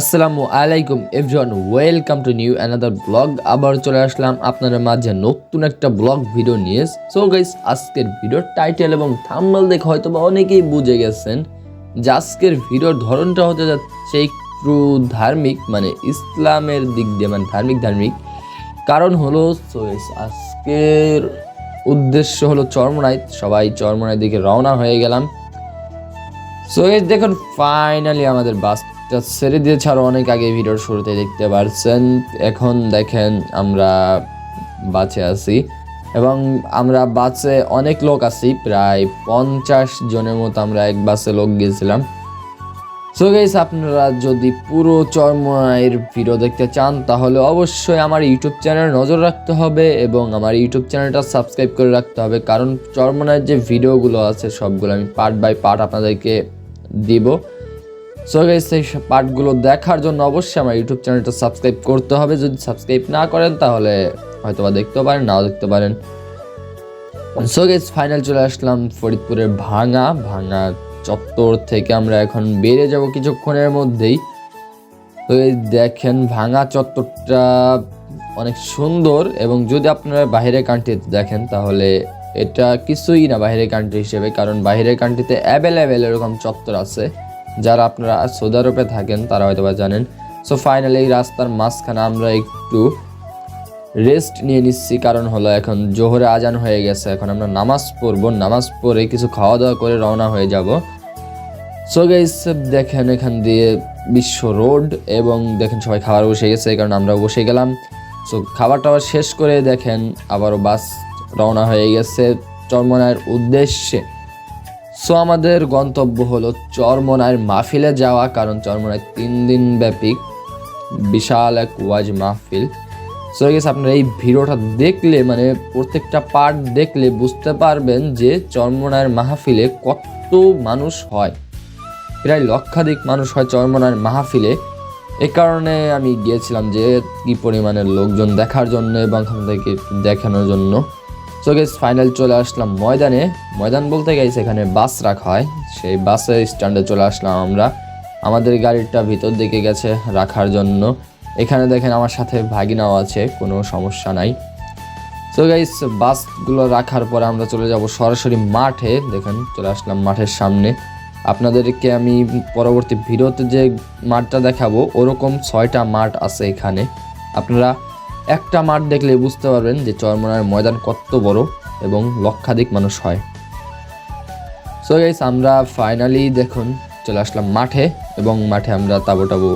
আসসালামু আলাইকুম everyone welcome to new another blog আবার চলে আসলাম আপনাদের মাঝে নতুন একটা ব্লগ ভিডিও নিয়ে। সো গাইস আজকের ভিডিওর টাইটেল এবং থাম্বনেল দেখে হয়তো বা অনেকেই বুঝে গেছেন যে আজকের ভিডিওর ধরনটা হতে যাচ্ছে একটু ধার্মিক মানে ইসলামের দিক দিয়ে মানে ধার্মিক ধার্মিক। কারণ হলো guys, আজকের উদ্দেশ্য হলো চরমনাইত সবাই চরমনাইর দিকে রওনা হয়ে গেলাম। সো দেখুন ফাইনালি আমাদের বাসটা ছেড়ে দিয়েছে আরও অনেক আগে ভিডিওর শুরুতে, দেখতে পারছেন। এখন দেখেন আমরা বাসে আছি। এবং আমরা বাসে অনেক লোক আছি, প্রায় পঞ্চাশ জনের মতো আমরা এক বাসে লোক গিয়েছিলাম। সো গাইস আপনারা যদি পুরো চরমায়ের ভিডিও দেখতে চান, তাহলে অবশ্যই আমার ইউটিউব চ্যানেল নজর রাখতে হবে এবং আমার ইউটিউব চ্যানেলটা সাবস্ক্রাইব করে রাখতে হবে। কারণ চরমনায়ের যে ভিডিওগুলো আছে, সবগুলো আমি পার্ট বাই পার্ট আপনাদেরকে দিব। সো গাইস সেই পার্টগুলো দেখার জন্য অবশ্যই আমার ইউটিউব চ্যানেলটা সাবস্ক্রাইব করতে হবে। যদি সাবস্ক্রাইব না করেন, তাহলে হয়তোবা দেখতেও পারেন, নাও দেখতে পারেন। সো গেস ফাইনাল চলে আসলাম ফরিদপুরের ভাঙা। ভাঙা চত্বর থেকে আমরা এখন বেরিয়ে যাব কিছুক্ষণের মধ্যেই। তো এই দেখেন, ভাঙা চত্বরটা অনেক সুন্দর এবং যদি আপনারা বাইরের কান্ট্রিতে দেখেন, তাহলে এটা কিছুই না বাইরের কান্ট্রি হিসেবে, কারণ বাইরের কান্ট্রিতে অ্যাভেলেবেল এরকম চত্বর আছে। যারা আপনারা সৌদি আরবে থাকেন, তারা হয়তো বা জানেন। সো ফাইনালি এই রাস্তার মাঝখানে আমরা একটু রেস্ট নিয়ে নিচ্ছি। কারণ হলো, এখন জোহরে আজান হয়ে গেছে। এখন আমরা নামাজ পড়ব। নামাজ পড়ে কিছু খাওয়া দাওয়া করে রওনা হয়ে যাব। সো গাইস দেখেন এখান দিয়ে বিশ্ব রোড এবং দেখেন সবাই খাবার বসে গেছে, এই কারণে আমরা বসে গেলাম। সো খাবার টাবার শেষ করে দেখেন, আবারও বাস রওনা হয়ে গেছে। চরমনায়ের উদ্দেশ্যে। সো আমাদের গন্তব্য হলো চরমনায়ের মাহফিলে যাওয়া, কারণ চরমনায় তিন দিন ব্যাপী বিশাল এক ওয়াজ মাহফিল। সো গেছে আপনারা এই ভিডিওটা দেখলে মানে প্রত্যেকটা পার্ট দেখলে বুঝতে পারবেন যে চরমনায়ের মাহফিলে কত মানুষ হয়। প্রায় লক্ষাধিক মানুষ হয় চরমনায়ের মাহফিলে। এ কারণে আমি গিয়েছিলাম যে কী পরিমাণের লোকজন দেখার জন্য এবং একটু দেখানোর জন্য। সো গেস ফাইনাল চলে আসলাম ময়দানে। ময়দান বলতে গেছে এখানে বাস রাখা হয়। সেই বাসের স্ট্যান্ডে চলে আসলাম আমরা। আমাদের গাড়িটা ভিতর দিকে গেছে রাখার জন্য। এখানে দেখেন আমার সাথে ভাগিনাও আছে, কোনো সমস্যা নাই। সো গাইস বাসগুলো রাখার পরে আমরা চলে যাব সরাসরি মাঠে। দেখেন, চলে আসলাম মাঠের সামনে। আপনাদেরকে আমি পরবর্তী ভিডিওতে যে মাঠটা দেখাবো, ওরকম ছয়টা মাঠ আছে এখানে। আপনারা একটা মাঠ দেখলে বুঝতে পারবেন যে চরমনার ময়দান কত বড় এবং লক্ষাধিক মানুষ হয়। সো গাইস আমরা ফাইনালি দেখুন চলে আসলাম মাঠে এবং মাঠে আমরা তাবো টাবো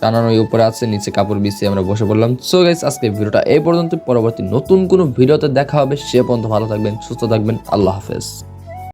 টানানো উপরে আছে, নিচে কাপড় বিছিয়ে আমরা বসে পড়লাম। সো গাইস আজকে ভিডিওটা এই পর্যন্ত পরবর্তী নতুন কোনো ভিডিওতে দেখা হবে। সে পর্যন্ত ভালো থাকবেন, সুস্থ থাকবেন। আল্লাহ হাফেজ।